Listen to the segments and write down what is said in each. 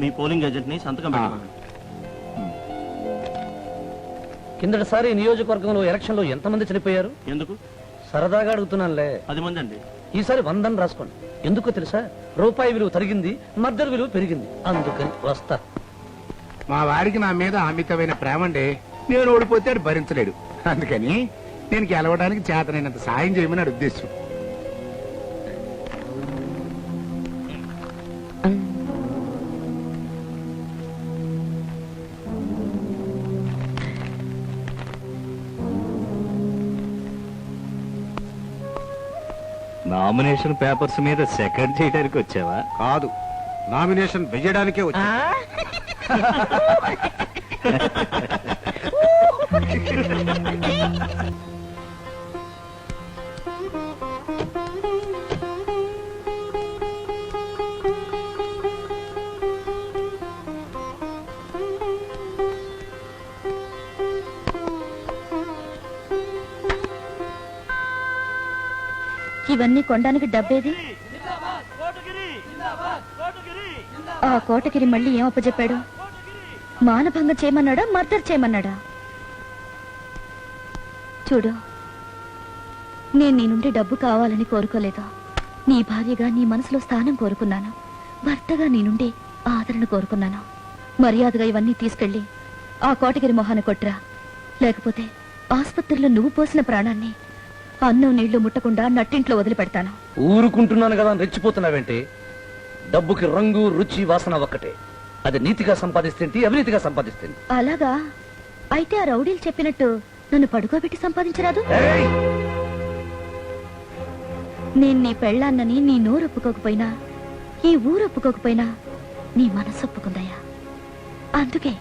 మీ polling ఏజెంట్ని సంతకం పెట్టమనండి కిందటిసారి నియోజకవర్గంలో ఎలక్షన్లో ఎంతమంది చనిపోయారు? ఎందుకు? సరదాగా అడుగుతున్నానులే. పది మంది అండి. ఈసారి వందని రాసుకోండి. ఎందుకో తెలుసా? రూపాయి విలువ తరిగింది మద్దరు విలువ పెరిగింది. అందుకని వస్తా. మా వాడికి నా మీద అమితమైన ప్రేమ అండి నేను ఓడిపోతే భరించలేడు. అందుకని నేను గెలవడానికి చేతనైనంత సాయం చేయమని ఉద్దేశం నామినేషన్ పేపర్స్ మీద సెకండ్ చేయడానికి వచ్చావా? కాదు. నామినేషన్ వెయ్యడానికే వచ్చా. ఇవన్నీ కొనడానికి డబ్బేది? ఆ కోటగిరి మళ్ళీ ఏం అప్పచెప్పాడు మానభంగం చేయమన్నాడా మర్డర్ చేయమన్నాడా? చూడు నేను నీ నుండి డబ్బు కావాలని కోరుకోలేదు. నీ భార్యగా నీ మనసులో స్థానం కోరుకున్నాను. భర్తగా నీ నుండి ఆదరణ కోరుకున్నాను. మర్యాదగా ఇవన్నీ తీసుకెళ్ళి ఆ కోటగిరి మొహాన కొట్రా లేకపోతే ఆసుపత్రిలో నువ్వు పోసిన ప్రాణాన్ని అన్నం నీళ్ళు ముట్టకుండా నట్టింట్లో వదిలిపెడతాను. ఊరుకుంటున్నాను కదా రెచ్చిపోతున్నావేంటి? డబ్బుకి రంగు రుచి వాసన ఒక్కటే. అది నీతిగా సంపాదిస్తేంటి అవినీతిగా సంపాదిస్తేంటి అలాగా? అయితే ఆ రౌడీలు చెప్పినట్టు నన్ను పడుకోబెట్టి సంపాదించరాదు! నేను నీ పెళ్ళాన్నని నీ నోరు ఒప్పుకోకపోయినా ఈ ఊరు ఒప్పుకోకపోయినా నీ మనసు ఒప్పుకుందయ్యా. అందుకే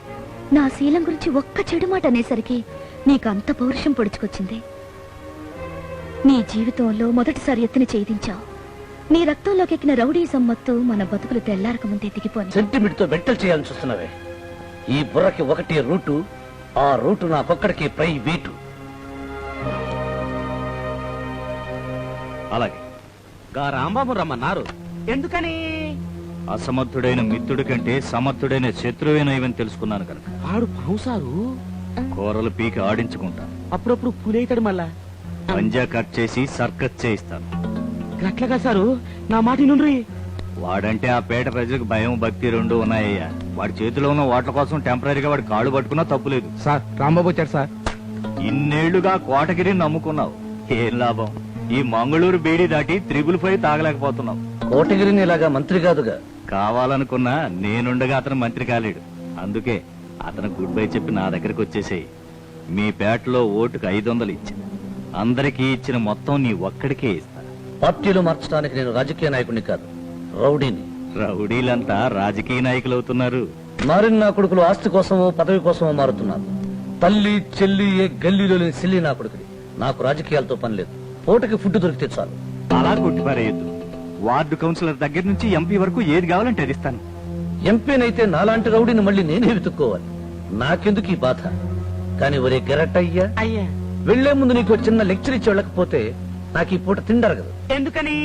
నా శీలం గురించి ఒక్క చెడు మాట అనేసరికి నీకంత పౌరుషం పొడుచుకొచ్చింది. నీ జీవితంలో మొదటిసారి ఎత్తుని చేయించావు నీ రక్తంలోకి ఎక్కిన రౌడీ సమ్మత్తు మన బతుకులు తెల్లారక ముందే దిగిపోని సెంటిమెంట్తో బెట్టలు చేయాలని చూస్తున్నావే. ఈ బుర్రకి ఒకటి రూటు ఆ రూటు నాకొక్కడికి పై వీటు. అలాగే. గా రాంబాబు రమ్మన్నారు. ఎందుకని? అసమర్థుడైన మిత్రుడి కంటే సమర్థుడైన శత్రువే నయమని తెలుసుకున్నాను కనుక. ఆడు పావుసారు కూరలు పీకి ఆడించుకుంటా. అప్పుడప్పుడు పులైతాడు మళ్ళా? పంజా కట్ చేసి సర్కస్ చేయిస్తాను. గట్లగా సారు? నా మాట నుండ్రి వాడంటే ఆ పేట ప్రజలకు భయం భక్తి రెండు ఉన్నాయ్యా. వాడి చేతిలో ఉన్న ఓట్ల కోసం టెంపరీగా వాడి కాళ్ళు పట్టుకున్నా తప్పులేదు సార్ రాంబాబు వచ్చాడు సార్. ఇన్నేళ్ళుగా కోటగిరిని నమ్ముకున్నావు. ఏం లాభం? ఈ మంగళూరు బేడి దాటి త్రిబుల్ ఫైవ్ తాగలేకపోతున్నావు కోటగిరిని ఇలాగా మంత్రి కాదుగా? కావాలనుకున్నా నేనుండగా అతను మంత్రి కాలేడు. అందుకే అతను గుడ్ బై చెప్పి నా దగ్గరకు వచ్చేసేయి. మీ పేటలో ఓటుకు ఐదు వందలు ఇచ్చిన. అందరికీ ఇచ్చిన మొత్తం నీ ఒక్కడికే ఇస్తా. పార్టీలు మార్చడానికి నేను రాజకీయ నాయకుడిని కాదు రౌడీని. రౌడీలంతా రాజకీయ నాయకులు అవుతున్నారు మారిన నా కొడుకులు ఆస్తి కోసమో పదవి కోసమో మారుతున్నారు. తల్లి చెల్లి ఏ గల్లీలో లేని సిల్లి నా కొడుకుది నాకు రాజకీయాలతో పని లేదు. పూటకి ఫుడ్ దొరికితే చాలు. అలా కొట్టిపారేయద్దు వార్డు కౌన్సిలర్ దగ్గర నుంచి ఎంపీ వరకు ఏది కావాలంటే అది ఇస్తాను. ఎంపీనైతే నాలాంటి రౌడీని మళ్ళీ నేనే వెతుక్కోవాలి. నాకెందుకు ఈ బాధ? కానీ ఒరే గెరట్టయ్యా అయ్యా. వెళ్ళే ముందు నీకు చిన్న లెక్చర్ ఇచ్చి వెళ్ళకపోతే నాకు ఈ పూట తిండరగదు ఎందుకని?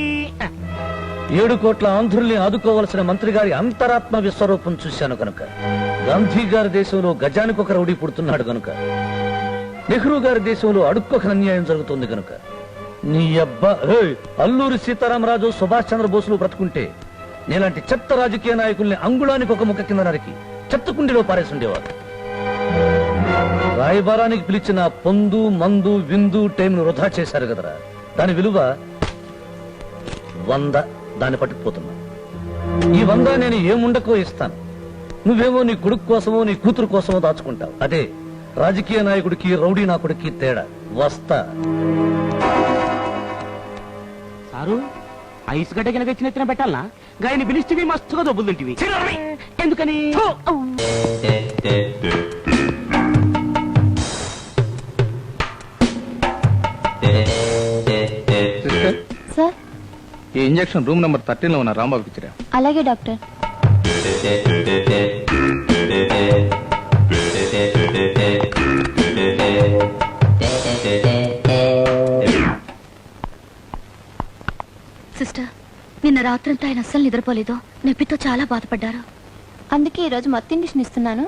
ఏడు కోట్ల ఆంధ్రుల్ని ఆదుకోవలసిన మంత్రి గారి అంతరాత్మ విశ్వరూపం చూశాను కనుక. గాంధీ గారి దేశంలో గజానికి ఒక రౌడీ పుడుతున్నాడు కనుక. నెహ్రూ గారి దేశంలో అడుక్కొక అన్యాయం జరుగుతుంది కనుక. నీ అబ్బా అల్లూరి సీతారామరాజు సుభాష్ చంద్రబోసులు బ్రతుకుంటే నీలాంటి చెత్త రాజకీయ నాయకుల్ని అంగుళానికి ఒక ముక్క కింద నరికి చెత్త కుండీలో పారేసుండేవారు రాయబారానికి పిలిచిన పొందు మందు విందు టైంను వృధా చేశారు కదరా. దాని విలువ వంద దాన్ని పట్టుకుపోతున్నా ఈ వంద నేను ఏముండకో ఇస్తాను. నువ్వేమో నీ కొడుకు కోసమో నీ కూతురు కోసమో దాచుకుంటావు. అదే రాజకీయ నాయకుడికి రౌడీ నాకుడికి తేడా. వస్తా. సారు ఐస్ గడ్డ కింద తెచ్చిన ఎత్తున పెట్టాలనా? గాయని పిలిస్తే మస్తుగా దొబ్బులు తింటివి. ఎందుకని? సార్? ఈ ఇంజక్షన్ రూమ్ నెంబర్ థర్టీన్లో ఉన్న రాంబాబుకి ఇచ్చిరా. అలాగే డాక్టర్. సిస్టర్ నిన్న రాత్రంతా ఆయన అస్సలు నిద్రపోలేదు. నొప్పితో చాలా బాధపడ్డారు. అందుకే ఈరోజు మొత్తం ఇండిషన్ ఇస్తున్నాను.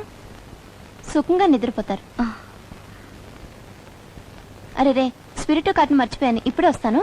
సుఖంగా నిద్రపోతారు. అరే రే స్పిరిట్ కార్డును మర్చిపోయాను. ఇప్పుడే వస్తాను.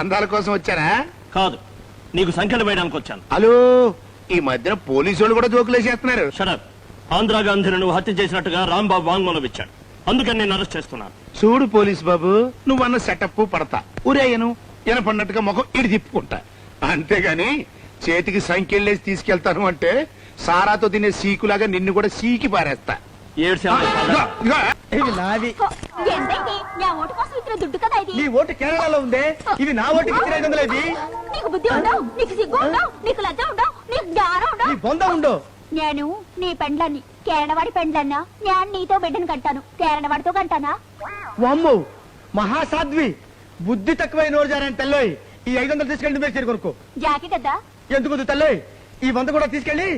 సందాల కోసం వచ్చారా కాదు. నీకు సంఖ్యలు వేయడానికి వచ్చాను. హలో ఈ మధ్యన పోలీసు వాళ్ళు కూడా జోకులేసేస్తున్నారు షడప్ ఆంధ్రా గాంధీని నువ్వు హత్య చేసినట్టుగా రాంబాబు వాంగ్మూలం ఇచ్చాడు. అందుకని నేను అరెస్ట్ చేస్తున్నాను. చూడు పోలీస్ బాబు నువ్వన్న సెటప్ పడతా. ఉరేయను వినపడినట్టుగా ముఖం ఇడి తిప్పుకుంటా. అంతేగాని చేతికి సంఖ్యలేసి తీసుకెళ్తాను అంటే సారాతో తినే సీకులాగా నిన్ను కూడా సీకి పారేస్తా. ఏడు ఏంటండి? నా ఓటు కోసం ఇచ్చిన దుడ్డు కదా ఇది? నీ ఓటు కేరళలో ఉందే. ఇవి నా ఓటుకి ఇచ్చిన ఐదు వందలు నీకు బుద్ధి ఉండవు నీకు సిగ్గు ఉండవు నీకు లజ్జ ఉండవు నీకు జ్ఞానం నీ ఉండవు బొంద ఉండు నేను నీ పెండ్లాన్ని కేరళవాడి పెండ్లన్నా నేను నీతో బిడ్డను కంటాను కేరళవాడితో కంటానా? వమ్ము మహాసాధ్వి బుద్ధి తక్కువైన నోరు జారని తల్లోయ్ ఈ ఐదు వందలు తీసుకెళ్ళి మీరు కొనుక్కో. జాకెట్ వద్దా ఎందుకు వద్దు తల్లోయ్? ఈ వంద కూడా తీసుకెళ్ళి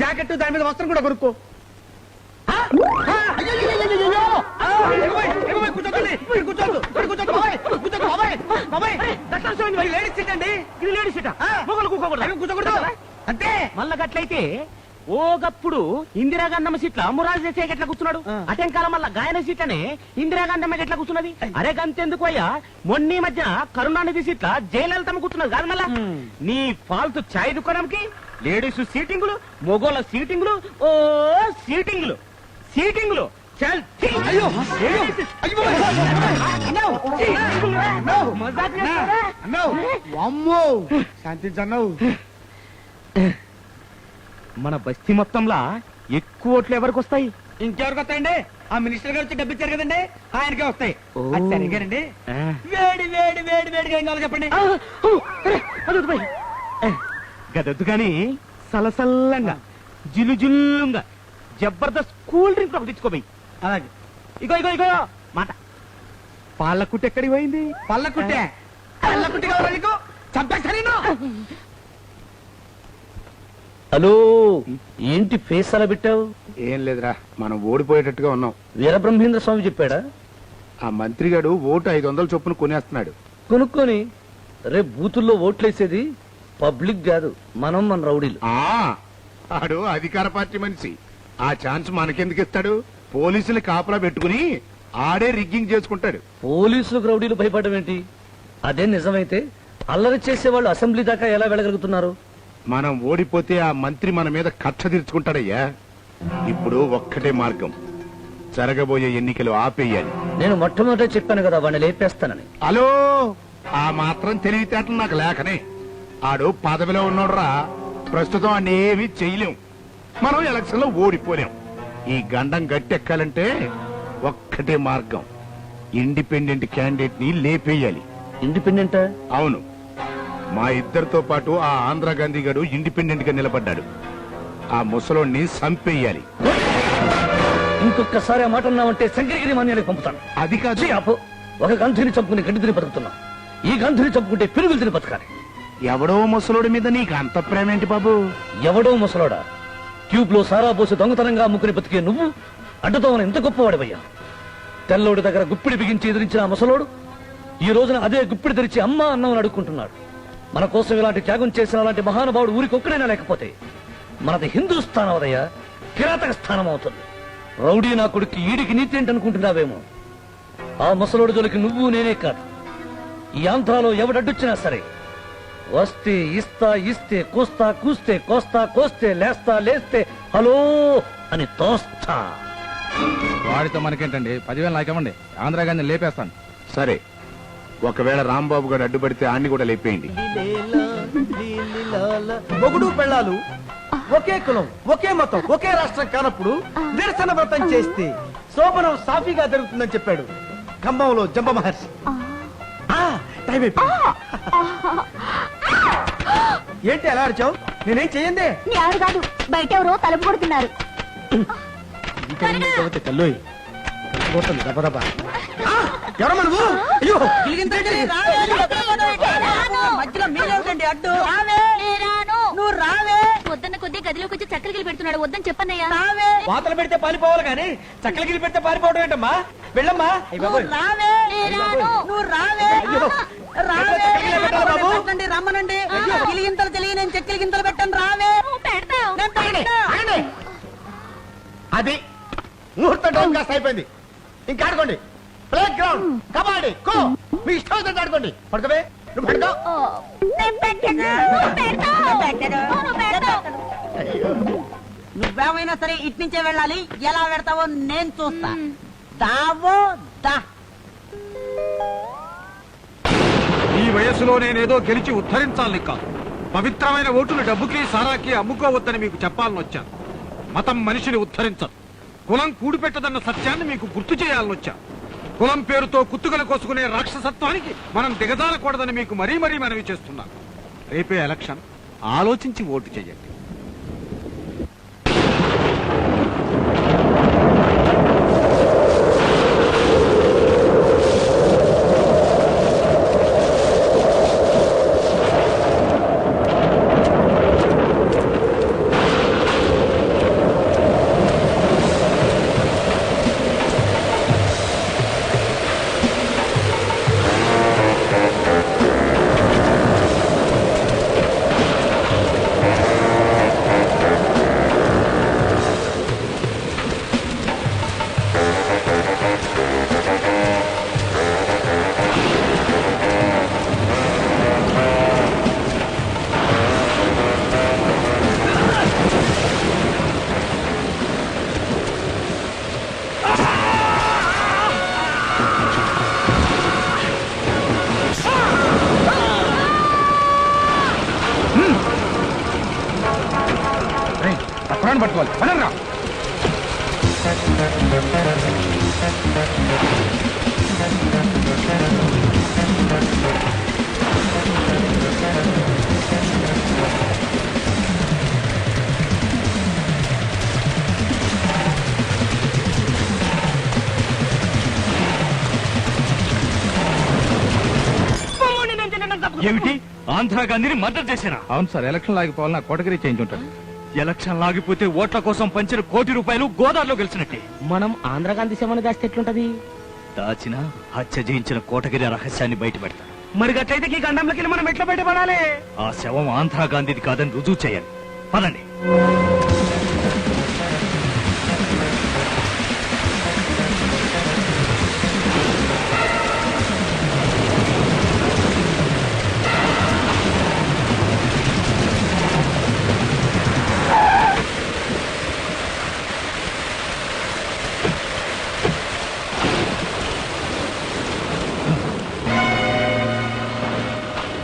జాకెట్ దాని మీద వస్త్రం కూడా కొనుక్కో. అంతే. మళ్ళా గట్లయితే ఓగప్పుడు ఇందిరాగాంధమ్మ సీట్ల మురాజ్ ఎట్లా కూర్చున్నాడు. ఆ. అటెం కాలం వల్ల గాయన సీట్లనే ఇందిరాగాంధమ్మ ఎట్లా కూర్చున్నది. అరే గంతెందుకు అయ్యా మొన్న మధ్య కరుణానిధి సీట్ల జయలలితమ్మ కూర్చున్నది. కాదు మళ్ళా. నీ ఫాల్తు ఛాయ్ దుకాణంకి లేడీస్ సీటింగులు మొగోళ్ళ సీటింగులు ఓ సీటింగులు. అమ్మో శాంతించన్నావు మన బస్తీ మొత్తంలా ఎక్కువ ఓట్లు ఎవరికి వస్తాయి? ఇంకెవరికి వస్తాయండి? ఆ మినిస్టర్ గారు వచ్చి డబ్బు ఇచ్చారు కదండి ఆయనకే వస్తాయి. అది సరిగానండి. వేడి వేడి వేడి వేడిగా ఏం కావాలో చెప్పండి. గదొద్దు కానీ సలసల్లంగా జిలు జిల్లుంగా జబర్దస్త్ కూల్ డ్రింక్ ఒకటి తెచ్చుకోపోయి అలాగే. ఇగో ఇగో ఇగో. మాట. పాల కుట్టు ఎక్కడికి పోయింది? పళ్ళ కుట్టే పళ్ళ కుట్టి కావాలి నీకు? చంపేస్తా నేను హలో ఏంటి ఫేస్ అలా పెట్టావు? ఏం లేదురా మనం ఓడిపోయేటట్టుగా ఉన్నాం. వీరబ్రహ్మేంద్ర స్వామి చెప్పాడా? ఆ మంత్రిగాడు ఓటు ఐదు వందల చొప్పున కొనేస్తున్నాడు. కొనుక్కొని రేపు బూతుల్లో ఓట్లేసేది పబ్లిక్ కాదు మనం మన రౌడీలు. ఆ ఆడు అధికార పార్టీ మనిషి. ఆ ఛాన్స్ మనకెందుకు ఇస్తాడు? పోలీసులు కాపలా పెట్టుకుని ఆడే రిగ్గింగ్ చేసుకుంటాడు పోలీసులకు రౌడీలు భయపడడం ఏంటి? అదే నిజమైతే అల్లరి చేసేవాళ్ళు అసెంబ్లీ దాకా ఎలా వెళ్ళగలుగుతున్నారు? మనం ఓడిపోతే ఆ మంత్రి మన మీద కక్ష తీర్చుకుంటాడయ్యా. ఇప్పుడు ఒక్కటే మార్గం. జరగబోయే ఎన్నికలు ఆపేయాలి. నేను మొట్టమొదట చెప్పాను కదా వాడిని లేపేస్తానని. హలో? ఆ మాత్రం తెలివితేటలు నాకు లేకనే. ఆడు పదవిలో ఉన్నోడ్రా. ప్రస్తుతం ఏమీ చేయలేం. మనం ఎలక్షన్లో ఓడిపోలేం. ఈ గండం గట్టెక్కాలంటే ఒక్కటే మార్గం. ఇండిపెండెంట్ క్యాండిడేట్ని లేపేయాలి. ఇండిపెండెంటా? అవును. మా ఇద్దరితో పాటు ఆ ఆంధ్ర గాంధీ గారు ఇండిపెండెంట్గా నిలబడ్డాడు. ఆ ముసలోడిని సంపేయాలి ఇంకొకసారి ఆ మాట అన్నామంటే శంకరగిరి మాన్యానికి పంపుతాను. అది కాదు. ఆపు. ఒక గంధిని చంపుకుని గడ్డి తిని బతుకుతున్నాం. ఈ గంధిని చంపుకుంటే పిరుగులు తిని బతకాలి. ఎవడో ముసలోడి మీద నీకు అంత ప్రేమ ఏంటి బాబు? ఎవడో ముసలోడా? ట్యూబ్లో సారా పోసి దొంగతనంగా అమ్ముకుని బతికే నువ్వు అడ్డుతో ఎంత గొప్పవాడివయ్యా. తెల్లోడి దగ్గర గుప్పిడి బిగించి ఎదిరించిన ముసలోడు ఈ రోజున అదే గుప్పిడి తెరిచి అమ్మ అన్నవని అడుక్కుంటున్నాడు. మన కోసం ఇలాంటి త్యాగం చేసిన అలాంటి మహానుభావుడు ఊరికి ఒక్కడైనా లేకపోతే మనది హిందూస్థాన్ అదయ్యా కిరాతక స్థానం అవుతుంది రౌడీ నా కొడుకు ఈడికి నీతేంటి అనుకుంటున్నావేమో ఆ ముసలోడు జోలికి నువ్వు నేనే కాదు. ఈ ఆంధ్రాలో ఎవడడ్డొచ్చినా సరే వస్తే ఇస్తా ఇస్తే కోస్తా కూస్తే కోస్తా కోస్తే లేస్తా లేస్తే హలో అని తోస్తా. వాడితో మనకేంటండి? పదివేలు నాకేమండి ఆంధ్రా గాంధీ లేపేస్తాను. సరే. ఒకవేళ రాంబాబు గారు అడ్డుపడితే ఆన్ని కూడా లేపేయండి. మొగుడు పెళ్ళాలు ఒకే కులం ఒకే మతం ఒకే రాష్ట్రం కానప్పుడు నిరసన వ్రతం చేస్తే శోభనం సాఫీగా జరుగుతుందని చెప్పాడు ఖమ్మంలో జంబ మహర్షి ఆ, టైం అయిపోయింది. ఏంటి అలా అరిచావు? నేనేం చెయ్యండి ఎవరు కాదు బయట ఎవరో తలుపు కొడుతున్నారు. దెబ్బ దెబ్బ ఎవరమ్మా నువ్వు? అయ్యో! మధ్యలో మీరేమిటండి అడ్డు? నువ్వు రావే. వద్దన్న కొద్దీ గదిలోకి వచ్చి చక్కలు గిలి పెడుతున్నాడు. వద్దని చెప్పన్నయ్యా. రావే. వాతలు పెడితే పారిపోవాలి కానీ చక్కలగిరి పెడితే పారిపోవడం ఏంటమ్మా? వెళ్ళమ్మా. రావే. నువ్వు రావే. అయ్యో. రావే. పెట్టండి రమ్మనండి గిలిగింతలు తెలియ నేను చెక్కలు గింతలు పెట్టండి రావే. అది ముహూర్తం టైం కాస్త అయిపోయింది. ఇంకా ఆడుకోండి. ప్లే గ్రౌండ్ కబడ్డీ కో మీ ఇష్టం వచ్చినట్టు ఆడుకోండి. పడుకోవే? నువ్వు పడుకో. నువ్వేమైనా సరే ఇటు నుంచే వెళ్ళాలి. ఎలా పెడతావో నేను చూస్తా. దావో దా. వయస్సులో వయసులో నేనేదో గెలిచి ఉద్ధరించాలని కాదు. పవిత్రమైన ఓటులు డబ్బుకి సారాకి అమ్ముకోవద్దని మీకు చెప్పాలని వచ్చాను మతం మనిషిని ఉద్ధరించదు. కులం కూడిపెట్టదన్న సత్యాన్ని మీకు గుర్తు చేయాలని వచ్చాను కులం పేరుతో కుత్తుకలు కోసుకునే రాక్షసత్వానికి మనం దిగజాలకూడదని మీకు మరీ మరీ మనవి చేస్తున్నాను. రేపే ఎలక్షన్. ఆలోచించి ఓటు చేయండి. అప్పుడు పట్టుకోవాలి. పనరా ఏమిటి? ఆంధ్రా గాంధీని మద్దతు చేశారా? అవును సార్ ఎలక్షన్ లాగిపోవాలని కోటగిరి చేంజ్ ఉంటాడు ఎలక్షన్ లాగిపోతే ఓట్ల కోసం పంచిన కోటి రూపాయలు గోదావరిలో గెలిచినట్టే. మనం ఆంధ్ర గాంధీ సేవను దాస్తే ఎట్లుంటది? దాచిన హత్య జయించిన కోటగిరి రహస్యాన్ని బయటపెడతా మరి గట్లయితే ఈ గండంలోకి మనం ఎట్లా బయటపడాలి? ఆ శవం ఆంధ్రా గాంధీది కాదని రుజువు చేయాలి. పదండి.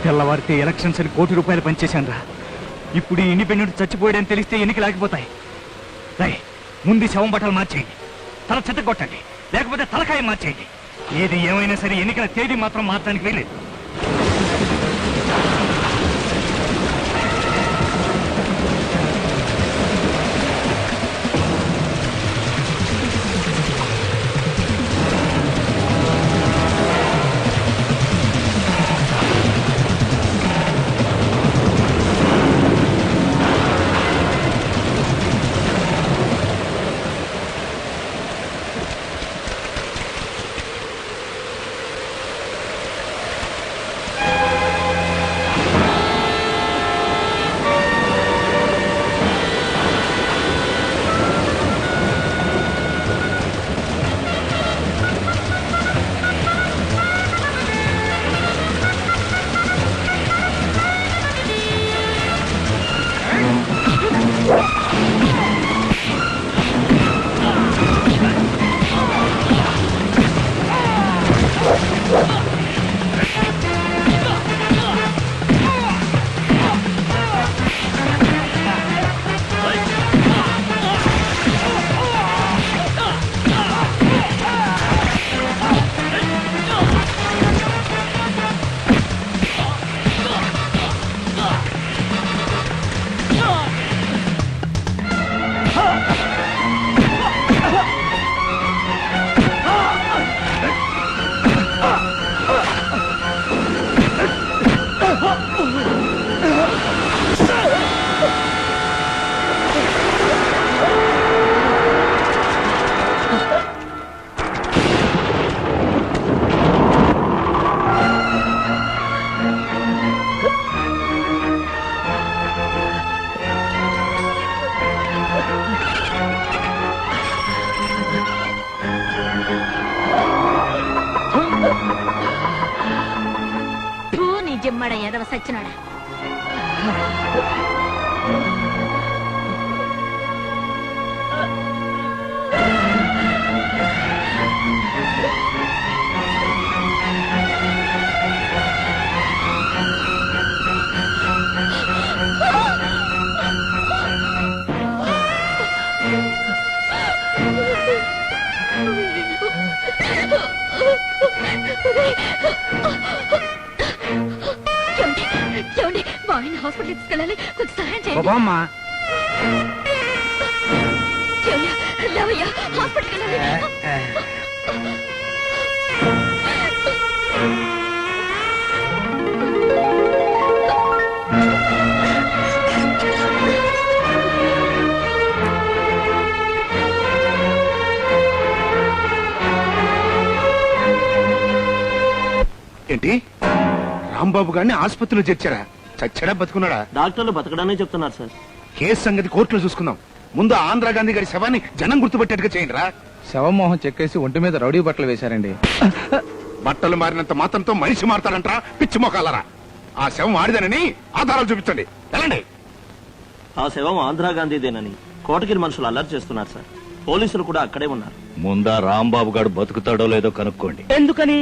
తెల్లవారితే ఎలక్షన్స్ అని కోటి రూపాయలు పనిచేశాను రా ఇప్పుడు ఈ ఇండిపెండెంట్ చచ్చిపోయాడని తెలిస్తే ఎన్నికలు ఆగిపోతాయి. రై ముందు శవం బట్టలు మార్చేయండి. తల చెత్త కొట్టండి. లేకపోతే తలకాయ మార్చేయండి. ఏది ఏమైనా సరే ఎన్నికల తేదీ మాత్రం మార్చడానికి వీలేదు ఏమండి? ఆయన హాస్పిటల్ తీసుకెళ్ళాలి. కొంచెం సహాయం చేయండి. అమ్మా ఏమయ్యా? లేవయ్యా హాస్పిటల్కి వెళ్ళాలి. ఏంటి? రాంబాబు గారిని ఆసుపత్రిలో చేర్చారా? చచ్చాడా బతుకున్నాడా? డాక్టర్లు బతకడానే చెప్తున్నారు సార్. కేసు సంగతి కోర్టులో చూసుకుందాం. ముందు ఆంధ్రా గాంధీ గారి శవాన్ని జనం గుర్తుపెట్టేట్టుగా చేయండి రా. శవమోహం చెక్కేసి ఒంటి మీద రౌడీ బట్టలు వేశారండి. బట్టలు మారినంత మాత్రంతో మనిషి మారతాడంటరా పిచ్చి మొకాలరా ఆ శవం ఆడిదనని ఆధారాలు చూపించండి. వెళ్ళండి. ఆ శవం ఆంధ్రా గాంధీదేనని కోటగిరి మనుషులు అల్లరి చేస్తున్నారు సార్. పోలీసులు కూడా అక్కడే ఉన్నారు. ముందా రాంబాబు గారు బతుకుతాడో లేదో కనుక్కోండి. ఎందుకని?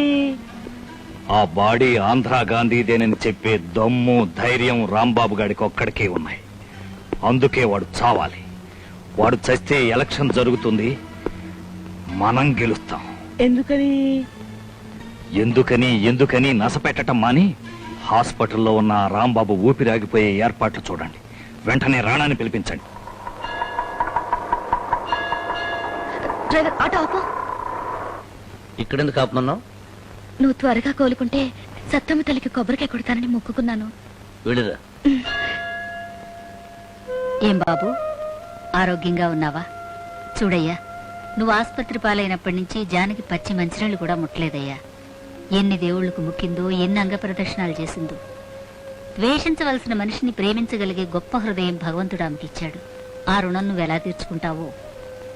ఆ బాడీ ఆంధ్రా గాంధీదేనని చెప్పే దమ్ము ధైర్యం రాంబాబు గాడికి ఒక్కడికే ఉన్నాయి. అందుకే వాడు చావాలి. వాడు చస్తే ఎలక్షన్ జరుగుతుంది. మనం గెలుస్తాం. ఎందుకని? ఎందుకని ఎందుకని నసపెట్టడం మాని హాస్పిటల్లో ఉన్న ఆ రాంబాబు ఊపిరాగిపోయే ఏర్పాట్లు చూడండి. వెంటనే రాణాన్ని పిలిపించండి. డ్రైవర్ ఆటో ఆపు. ఇక్కడెందుకు ఆపమన్నావు నువ్వు త్వరగా కోలుకుంటే సత్తమ్మ తల్లికి కొబ్బరికాయ కొడతానని మొక్కుకున్నాను. వెళ్ళిరా. ఏం బాబు? ఆరోగ్యంగా ఉన్నావా? చూడయ్యా నువ్వు ఆసుపత్రి పాలైనప్పటి నుంచి జానకి పచ్చి మంచినీళ్ళు కూడా ముట్టలేదయ్యా. ఎన్ని దేవుళ్ళకు ముక్కిందో ఎన్ని అంగ ప్రదర్శనాలు చేసిందో. ద్వేషించవలసిన మనిషిని ప్రేమించగలిగే గొప్ప హృదయం భగవంతుడు ఆమెకిచ్చాడు. ఆ రుణం నువ్వు ఎలా తీర్చుకుంటావో